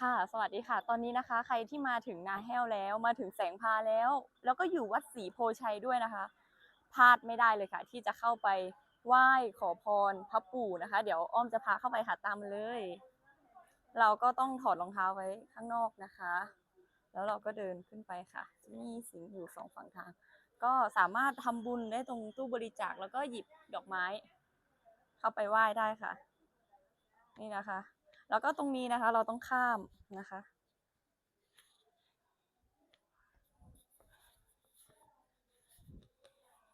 ค่ะ สวัสดีค่ะ ตอนนี้นะคะ ใครที่มาถึงนาแห้วแล้ว มาถึงแสงพาแล้ว แล้วก็อยู่วัดศรีโพชัยด้วยนะคะ พลาดไม่ได้เลยค่ะ ที่จะเข้าไปไหว้ขอพรพระปู่นะคะ เดี๋ยวอ้อมจะพาเข้าไปค่ะตามเลย เราก็ต้องถอดรองเท้าไว้ข้างนอกนะคะ แล้วเราก็เดินขึ้นไปค่ะมีสิงห์อยู่สองฝั่งทาง ก็สามารถทำบุญได้ตรงตู้บริจาคแล้วก็หยิบดอกไม้ เข้าไปไหว้ได้ค่ะ นี่นะคะ แล้วก็ตรงนี้นะคะ เราต้องข้ามนะคะ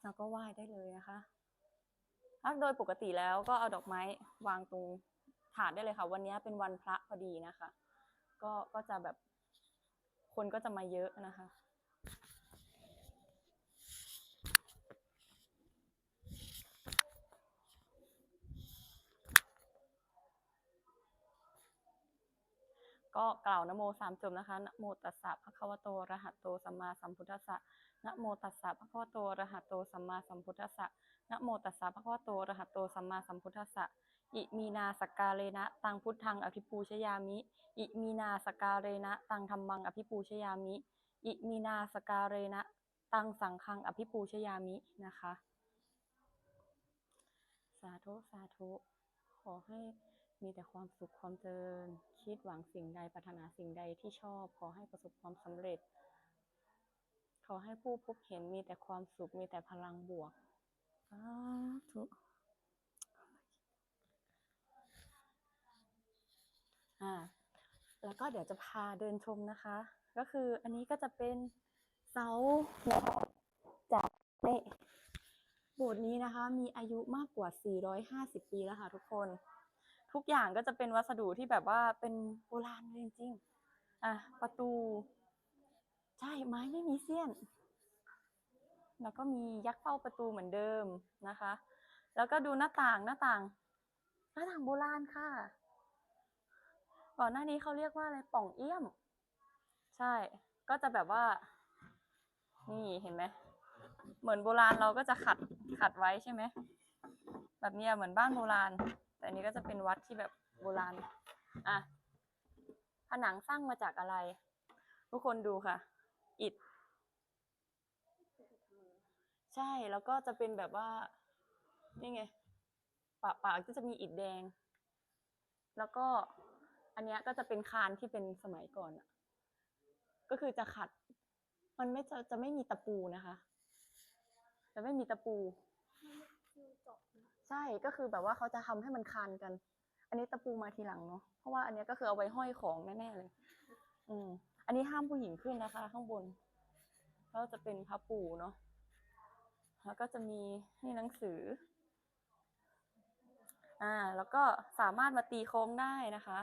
แล้วก็ไหว้ได้เลยนะคะถ้าโดยปกติแล้วก็เอาดอกไม้วางตรงถาดได้เลยค่ะ วันนี้เป็นวันพระพอดีนะคะ ก็ก็จะแบบคนก็จะมาเยอะนะคะ ก็กล่าวนโมสามจบนะคะนโมตัสสะภะคะวะโตระหะโตสัมมาสัมพุทธัสสะนโมตัสสะภะคะวะโตระหะโตสัมมาสัมพุทธัสสะนโมตัสสะภะคะวะโตระหะโตสัมมาสัมพุทธัสสะอิมีนาสกกาเลนะ ตังพุทธังอภิปูชยามิ อิมีนาสกกาเรนะ ตังธรรมังอภิปูชยามิ อิมีนาสกกาเรนะ ตังสังฆังอภิปูชยามินะคะ สาธุสาธุขอให้มีแต่ความสุขความเจริญ คิดหวังสิ่งใดปรารถนาสิ่งใดที่ชอบ ขอให้ประสบความสำเร็จ ขอให้ผู้พบเห็นมีแต่ความสุขมีแต่พลังบวกสาธุอ่าแล้วก็เดี๋ยวจะพาเดินชมนะคะ ก็คืออันนี้ก็จะเป็นเสานะคะจากนี่โบสถ์นี้นะคะ มีอายุมากกว่า 450 ปีแล้วค่ะทุกคน ทุกอย่างก็จะเป็นวัสดุที่แบบว่าเป็นโบราณเลยจริงๆอะประตู ใช่ไม้ไม่มีเสี้ยน แล้วก็มียักษ์เฝ้าประตูเหมือนเดิมนะคะ แล้วก็ดูหน้าต่างหน้าต่าง หน้าต่างโบราณค่ะ ก่อนหน้านี้เขาเรียกว่าอะไรป่องเอี้ยม ใช่ ก็จะแบบว่า นี่เห็นไหมเหมือนโบราณเราก็จะขัดขัดไว้ใช่ไหมแบบนี้เหมือนบ้านโบราณ ก็จะเป็นวัดที่แบบโบราณ อะ ผนังสร้างมาจากอะไร ทุกคนดูค่ะ อิฐ ใช่ แล้วก็จะเป็นแบบว่า นี่ไงปะปะก็จะมีอิฐแดง แล้วก็ อันเนี้ยก็จะเป็นคานที่เป็นสมัยก่อนอะก็คือจะขัด มันไม่จะจะไม่มีตะปูนะคะ จะไม่มีตะปู ใช่ก็คือแบบว่าเขาจะทำให้มันคานกัน อันนี้ตะปูมาทีหลังเนาะเพราะว่าอันเนี้ยก็คือเอาไว้ห้อยของแน่ๆเลย อืม อันนี้ห้ามผู้หญิงขึ้นนะคะ ข้างบนก็จะเป็นพระปู่เนาะแล้วก็จะมีนี่หนังสือ อ่า แล้วก็สามารถมาตีโค้งได้นะคะ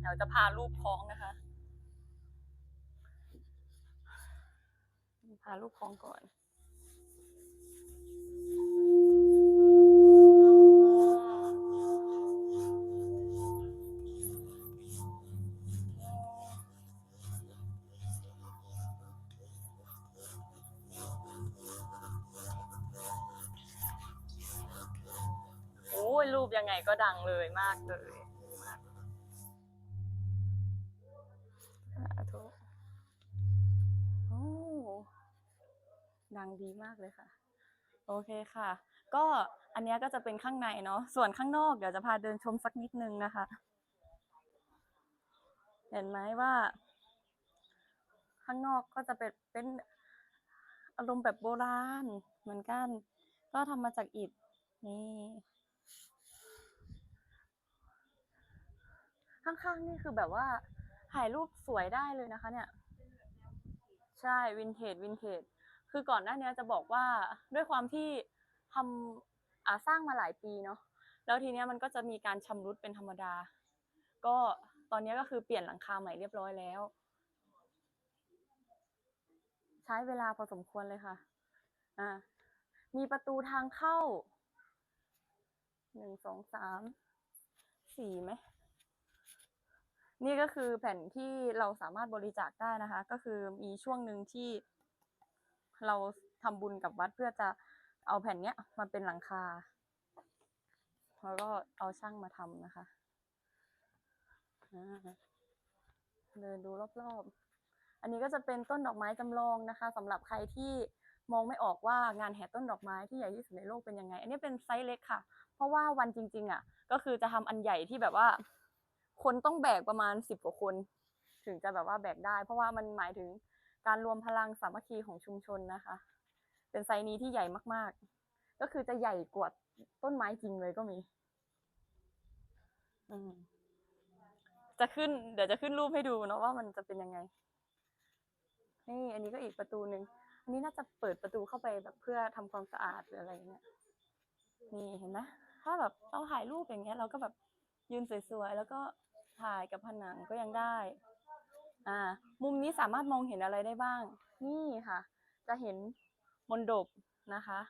เดี๋ยวจะพารูปคล้องนะคะ พาลูกคล้องก่อนโอ้ยรูปยังไงก็ดังเลยมากเลยสาธุโอ้ ดังดีมากเลยค่ะ โอเคค่ะ ก็อันนี้ก็จะเป็นข้างในเนาะส่วนข้างนอกเดี๋ยวจะพาเดินชมสักนิดนึงนะคะ เห็นไหมว่า ข้างนอกก็จะเป็นเป็นอารมณ์แบบโบราณเหมือนกัน ก็ทำมาจากอิฐนี่ข้างๆนี่คือแบบว่าถ่ายรูปสวยได้เลยนะคะ เนี่ย ใช่วินเทจวินเทจ คือก่อนหน้านี้จะบอกว่าด้วยความที่ทำสร้างมาหลายปีเนาะแล้วทีเนี้ยมันก็จะมีการชำรุดเป็นธรรมดา ก็ตอนนี้ก็คือเปลี่ยนหลังคาใหม่เรียบร้อยแล้ว ใช้เวลาพอสมควรเลยค่ะอ่ามีประตูทางเข้าหนึ่งสองสามสี่ไหมนี่ก็คือแผ่นที่เราสามารถบริจาคได้นะคะ ก็คือมีช่วงหนึ่งที่ เราทำบุญกับวัดเพื่อจะเอาแผ่นเนี้ยมาเป็นหลังคา แล้วก็เอาช่างมาทำนะคะเดินดูรอบๆ อันนี้ก็จะเป็นต้นดอกไม้จำลองนะคะสำหรับใครที่มองไม่ออกว่างานแห่ต้นดอกไม้ที่ใหญ่ที่สุดในโลกเป็นยังไง อันนี้เป็นไซส์เล็กค่ะ เพราะว่าวันจริง ๆ อะ ก็คือจะทำอันใหญ่ที่แบบว่า คนต้องแบกประมาณสิบกว่าคน ถึงจะแบบว่าแบกได้ เพราะว่ามันหมายถึง การรวมพลังสามัคคีของชุมชนนะคะ เป็นไซนี้ที่ใหญ่มากๆ ก็คือจะใหญ่กว่าต้นไม้จริงเลยก็มีอืมจะขึ้น เดี๋ยวจะขึ้นรูปให้ดูเนาะว่ามันจะเป็นยังไง นี่อันนี้ก็อีกประตูหนึ่งอันนี้น่าจะเปิดประตูเข้าไปแบบเพื่อทำความสะอาดหรืออะไรเงี้ยนี่เห็นไหมถ้าแบบเราถ่ายรูปอย่างเงี้ย เราก็แบบยืนสวยๆแล้วก็ถ่ายกับผนังก็ยังได้ อ่า มุมนี้สามารถมองเห็นอะไรได้บ้าง นี่ค่ะ จะเห็นมนดบนะคะ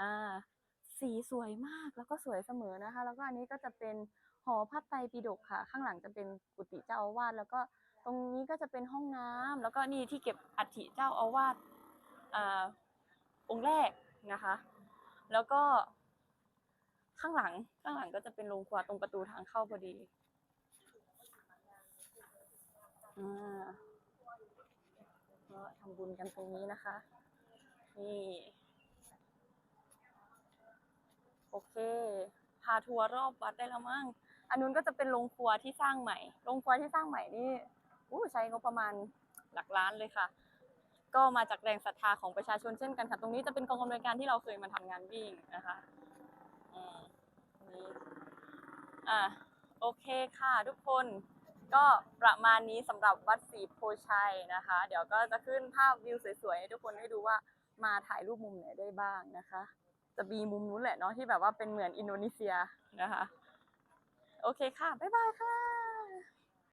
อ่า สีสวยมากแล้วก็สวยเสมอนะคะ แล้วก็อันนี้ก็จะเป็นหอพระไตรปิฎกค่ะ ข้างหลังจะเป็นกุฏิเจ้าอาวาสแล้วก็ตรงนี้ก็จะเป็นห้องน้ำแล้วก็นี่ที่เก็บอัฐิเจ้าอาวาสอ่าองค์แรกนะคะ แล้วก็ข้างหลังข้างหลังก็จะเป็นโรงครัวตรงประตูทางเข้าพอดี อ่าก็ทำบุญกันตรงนี้นะคะ นี่ โอเค พาทัวร์รอบวัดได้แล้วมั้ง อันนู้นก็จะเป็นโรงครัวที่สร้างใหม่ โรงครัวที่สร้างใหม่นี่อู้ใช้งบประมาณหลักล้านเลยค่ะ ก็มาจากแรงศรัทธาของประชาชนเช่นกันค่ะ ตรงนี้จะเป็นกองอำนวยการที่เราเคยมาทำงานวิ่งนะคะอืมนี่อะโอเคค่ะทุกคน ก็ประมาณนี้สำหรับวัดศรีโพชัยนะคะ เดี๋ยวก็จะขึ้นภาพวิวสวยๆให้ทุกคนได้ดูว่ามาถ่ายรูปมุมไหนได้บ้างนะคะ จะมีมุมนู้นแหละเนาะที่แบบว่าเป็นเหมือนอินโดนีเซียนะคะ โอเคค่ะ บ๊ายบายค่ะ